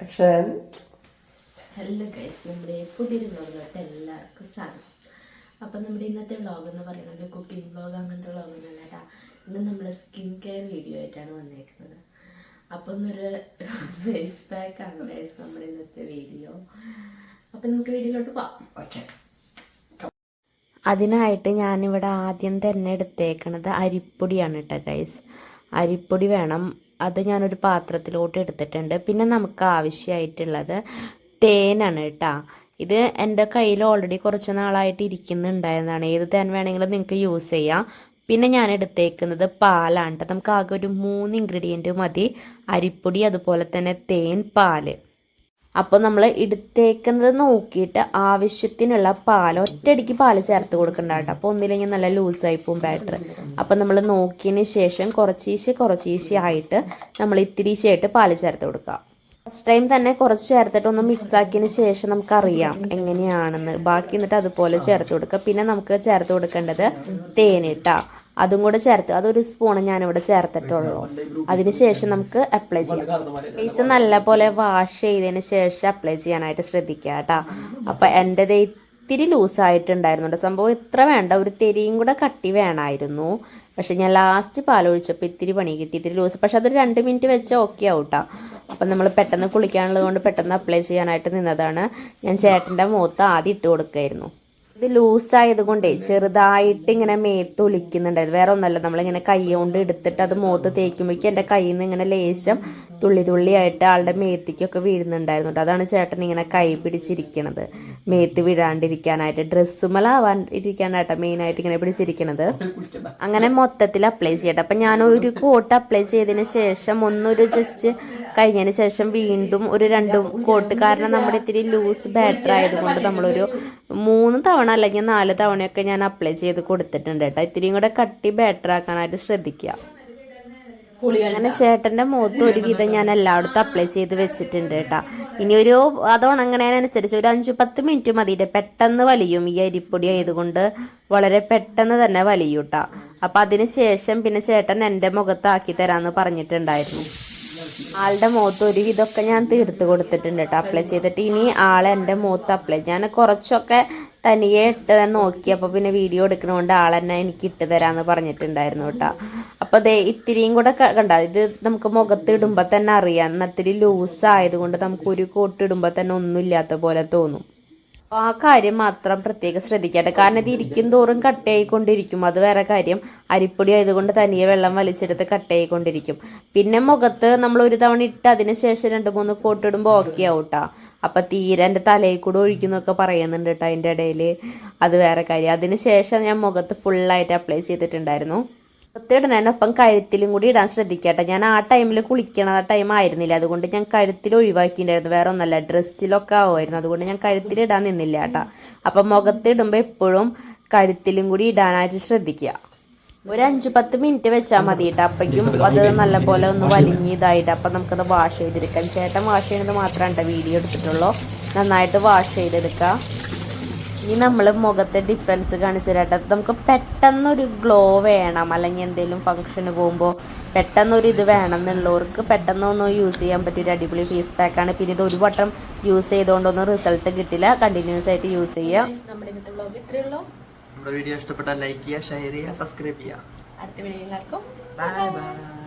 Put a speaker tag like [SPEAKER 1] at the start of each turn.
[SPEAKER 1] Action
[SPEAKER 2] hello guys നമ്മുടെ പുതിയൊരു വ്ളോഗായിട്ട് എല്ലാവർക്കും സ്വാഗതം. അപ്പം നമ്മുടെ ഇന്നത്തെ വ്ളോഗ് എന്ന് പറയുന്നത് കുക്കിംഗ് വ്ളോഗ് അങ്ങനത്തെ വ്ളോഗൊന്നുമല്ല കേട്ടോ ഇന്ന് നമ്മൾ സ്കിൻ കെയർ വീഡിയോ ആയിട്ടാണ് വന്നേക്കുന്നത്. അപ്പം ഒന്നൊരു ഫേസ് പാക്ക് ആണ് ഫേസ് നമ്മുടെ ഇന്നത്തെ വീഡിയോ അപ്പം നമുക്ക് വീഡിയോയിലോട്ട് പോവാം.
[SPEAKER 1] ഓക്കെ
[SPEAKER 3] അതിനായിട്ട് ഞാനിവിടെ ആദ്യം തന്നെ എടുത്തേക്കണത് അരിപ്പൊടിയാണ് കേട്ടോ ഗൈസ് അരിപ്പൊടി വേണം. അത് ഞാനൊരു പാത്രത്തിലോട്ട് എടുത്തിട്ടുണ്ട്. പിന്നെ നമുക്ക് ആവശ്യമായിട്ടുള്ളത് തേനാണ് കേട്ടോ. ഇത് എന്റെ കയ്യിൽ ഓൾറെഡി കുറച്ച് നാളായിട്ട് ഇരിക്കുന്നുണ്ടായതാണ് ഏത് തേൻ വേണമെങ്കിലും നിങ്ങൾക്ക് യൂസ് ചെയ്യാം. പിന്നെ ഞാൻ എടുത്തേക്കുന്നത് പാലാണ് നമുക്ക് ആകെ ഒരു മൂന്ന് ഇൻഗ്രീഡിയന്റ് മതി. അരിപ്പൊടി അതുപോലെ തന്നെ തേൻ പാൽ. അപ്പോൾ നമ്മൾ എടുത്തേക്കുന്നത് നോക്കിയിട്ട് ആവശ്യത്തിനുള്ള പാൽ ഒറ്റയടിക്ക് പാൽ ചേർത്ത് കൊടുക്കണ്ട കേട്ടോ. അപ്പോൾ ഒന്നില്ലെങ്കിൽ നല്ല ലൂസായി പോകും ബാറ്റർ അപ്പോൾ നമ്മൾ നോക്കിയതിന് ശേഷം കുറച്ചീശെ കുറച്ചീശെ ആയിട്ട് നമ്മൾ ഇത്തിരീശയായിട്ട് പാൽ ചേർത്ത് കൊടുക്കുക ഫസ്റ്റ് ടൈം തന്നെ കുറച്ച് ചേർത്തിട്ട് ഒന്ന് മിക്സ് ആക്കിയതിന് ശേഷം നമുക്കറിയാം എങ്ങനെയാണെന്ന്. ബാക്കി എന്നിട്ട് അതുപോലെ ചേർത്ത് കൊടുക്കുക പിന്നെ നമുക്ക് ചേർത്ത് കൊടുക്കേണ്ടത് തേനിട്ടാ അതും കൂടെ ചേർത്ത് അതൊരു സ്പൂൺ ഞാനിവിടെ ചേർത്തിട്ടുള്ളൂ. അതിന് ശേഷം നമുക്ക് അപ്ലൈ ചെയ്യാം. ഫേസ് നല്ലപോലെ വാഷ് ചെയ്തതിന് ശേഷം അപ്ലൈ ചെയ്യാനായിട്ട് ശ്രദ്ധിക്കുക കേട്ടോ. അപ്പം എന്റെത് ഇത്തിരി ലൂസായിട്ടുണ്ടായിരുന്നു സംഭവം ഇത്ര വേണ്ട ഒരു തെരിയും കൂടെ കട്ടി വേണമായിരുന്നു. പക്ഷെ ഞാൻ ലാസ്റ്റ് പാലൊഴിച്ചപ്പോൾ ഇത്തിരി പണി കിട്ടി ഇത്തിരി ലൂസ് പക്ഷെ അതൊരു രണ്ട് മിനിറ്റ് വെച്ച് ഓക്കെ ആവട്ടാ. അപ്പം നമ്മൾ പെട്ടെന്ന് കുളിക്കാനുള്ളത് കൊണ്ട് പെട്ടെന്ന് അപ്ലൈ ചെയ്യാനായിട്ട് നിന്നതാണ്. ഞാൻ ചേട്ടന്റെ മുഖത്ത് ആദ്യം ഇട്ട് കൊടുക്കായിരുന്നു. ഇത് ലൂസായത് കൊണ്ടേ ചെറുതായിട്ട് ഇങ്ങനെ മേത്ത് ഒലിക്കുന്നുണ്ടായിരുന്നു. വേറെ ഒന്നല്ല നമ്മളിങ്ങനെ കൈ കൊണ്ട് എടുത്തിട്ട് അത് മുഖത്ത് തേക്കുമ്പോഴേക്കും എന്റെ കയ്യിൽ നിന്ന് ഇങ്ങനെ ലേശം തുള്ളി തുള്ളിയായിട്ട് ആളുടെ മേത്തിക്കൊക്കെ വീഴുന്നുണ്ടായിരുന്നു അതാണ് ചേട്ടൻ ഇങ്ങനെ കൈ പിടിച്ചിരിക്കണത്. മേത്ത് വീഴാണ്ടിരിക്കാനായിട്ട് ഡ്രസ്സുമലാവാൻ മെയിൻ ആയിട്ട് ഇങ്ങനെ പിടിച്ചിരിക്കണത്. അങ്ങനെ മൊത്തത്തിൽ അപ്ലൈ ചെയ്യട്ടെ. അപ്പം ഞാൻ ഒരു കോട്ട് അപ്ലൈ ചെയ്തതിന് ശേഷം ഒന്നൊരു ജസ്റ്റ് കഴിഞ്ഞതിന് ശേഷം വീണ്ടും ഒരു രണ്ടും കോട്ട് കാരണം നമ്മുടെ ഇത്തിരി ലൂസ് ബാറ്റർ ആയതുകൊണ്ട് നമ്മളൊരു മൂന്ന് തവണ അല്ലെങ്കിൽ നാല് തവണയൊക്കെ ഞാൻ അപ്ലൈ ചെയ്ത് കൊടുത്തിട്ടുണ്ട് കേട്ടോ. ഇത്തിരിയും കൂടെ കട്ടി ബാറ്റർ ആക്കാനായിട്ട് ശ്രദ്ധിക്കുക. അങ്ങനെ ചേട്ടന്റെ മുഖത്ത് ഒരുവിധം ഞാൻ എല്ലായിടത്തും അപ്ലൈ ചെയ്ത് വെച്ചിട്ടുണ്ട് കേട്ടോ. ഇനി ഒരു അത് ഉണങ്ങണേനുസരിച്ച് ഒരു അഞ്ചു പത്ത് മിനിറ്റ് മതിയിട്ട് പെട്ടെന്ന് വലിയും. ഈ അരിപ്പൊടി ആയതുകൊണ്ട് വളരെ പെട്ടെന്ന് തന്നെ വലിയൂട്ടാ അപ്പൊ അതിന് ശേഷം പിന്നെ ചേട്ടൻ എന്റെ മുഖത്താക്കി തരാന്ന് പറഞ്ഞിട്ടുണ്ടായിരുന്നു. ആളുടെ മുഖത്ത് ഒരു വിധമൊക്കെ ഞാൻ തീർത്ത് കൊടുത്തിട്ടുണ്ട് കേട്ടോ. അപ്ലൈ ചെയ്തിട്ട് ഇനി ആളെ എന്റെ മുഖത്ത് അപ്ലൈ ഞാൻ കുറച്ചൊക്കെ തനിയെ ഇട്ട് നോക്കി. അപ്പോൾ പിന്നെ വീഡിയോ എടുക്കണോണ്ട് ആളെന്നെ എനിക്ക് ഇട്ട് തരാന്ന് പറഞ്ഞിട്ടുണ്ടായിരുന്നു കേട്ടോ. അപ്പോൾ ദേ ഇത്തിരിയും കൂടെ കണ്ട? ഇത് നമുക്ക് മുഖത്ത് ഇടുമ്പോൾ തന്നെ അറിയാം. എന്നാൽ ഇത്തിരി ലൂസ് ആയതുകൊണ്ട് നമുക്ക് ഒരു കോട്ട് ഇടുമ്പോൾ തന്നെ ഒന്നും ഇല്ലാത്ത പോലെ തോന്നും. ആ കാര്യം മാത്രം പ്രത്യേകം ശ്രദ്ധിക്കട്ടെ. കാരണം ഇത് ഇരിക്കും തോറും കട്ടയായിക്കൊണ്ടിരിക്കും അത് വേറെ കാര്യം. അരിപ്പൊടി ആയതുകൊണ്ട് തനിയെ വെള്ളം വലിച്ചെടുത്ത് കട്ടയായിക്കൊണ്ടിരിക്കും പിന്നെ മുഖത്ത് നമ്മൾ ഒരു തവണ ഇട്ട് അതിന് ശേഷം രണ്ട് മൂന്ന് കോട്ട് ഇടുമ്പോൾ ഓക്കെ ആവട്ടാ. അപ്പൊ തീരെ എന്റെ തലയിൽ കൂടെ ഒഴിക്കുന്നൊക്കെ പറയുന്നുണ്ട് കേട്ടോ അതിന്റെ ഇടയിൽ അത് വേറെ കാര്യം. അതിന് ശേഷം ഞാൻ മുഖത്ത് ഫുള്ളായിട്ട് അപ്ലൈ ചെയ്തിട്ടുണ്ടായിരുന്നു. ഒത്തിടുന്നതിനൊപ്പം കഴുത്തിലും കൂടി ഇടാൻ ശ്രദ്ധിക്കട്ടെ. ഞാൻ ആ ടൈമിൽ കുളിക്കണ ആ ടൈം ആയിരുന്നില്ല. അതുകൊണ്ട് ഞാൻ കഴുത്തിൽ ഒഴിവാക്കിയിട്ടുണ്ടായിരുന്നു. വേറെ ഒന്നല്ല ഡ്രസ്സിലൊക്കെ ആവുമായിരുന്നു. അതുകൊണ്ട് ഞാൻ കഴുത്തിൽ ഇടാൻ നിന്നില്ല കേട്ടാ. അപ്പം മുഖത്തിടുമ്പോൾ എപ്പോഴും കഴുത്തിലും കൂടി ഇടാനായിട്ട് ശ്രദ്ധിക്കുക. ഒരു അഞ്ചു പത്ത് മിനിറ്റ് വെച്ചാൽ മതി കേട്ടോ അപ്പോഴേക്കും അത് നല്ലപോലെ ഒന്ന് വലിഞ്ഞ് അപ്പം നമുക്കത് വാഷ് ചെയ്തെടുക്കാം. ചേട്ടൻ വാഷ് ചെയ്യുന്നത് മാത്രമാണ് കേട്ടോ വീഡിയോ എടുത്തിട്ടുള്ളൂ. നന്നായിട്ട് വാഷ് ചെയ്തെടുക്കുക ഇനി നമ്മൾ മുഖത്തെ ഡിഫറൻസ് കാണിച്ചു തരാട്ടെ നമുക്ക് പെട്ടെന്നൊരു ഗ്ലോ വേണം. അല്ലെങ്കിൽ എന്തെങ്കിലും ഫംഗ്ഷന് പോകുമ്പോൾ പെട്ടെന്നൊരു ഇത് വേണം എന്നുള്ളവർക്ക് പെട്ടെന്നൊന്നും യൂസ് ചെയ്യാൻ പറ്റിയ ഒരു അടിപൊളി ഫേസ് പാക്കാണ് പിന്നെ ഇത് ഒരു വട്ടം യൂസ് ചെയ്തുകൊണ്ടൊന്നും റിസൾട്ട് കിട്ടില്ല. കണ്ടിന്യൂസ് ആയിട്ട് യൂസ് ചെയ്യുക
[SPEAKER 2] നമ്മുടെ ഇന്നത്തെ വ്ളോഗ് ഇത്രയേ ഉള്ളൂ.
[SPEAKER 1] നമ്മുടെ വീഡിയോ ഇഷ്ടപ്പെട്ടാൽ ലൈക്ക് ചെയ്യുക ഷെയർ ചെയ്യുക സബ്സ്ക്രൈബ് ചെയ്യുക.
[SPEAKER 2] അടുത്ത വീഡിയോ എല്ലാവർക്കും
[SPEAKER 1] ബൈ ബൈ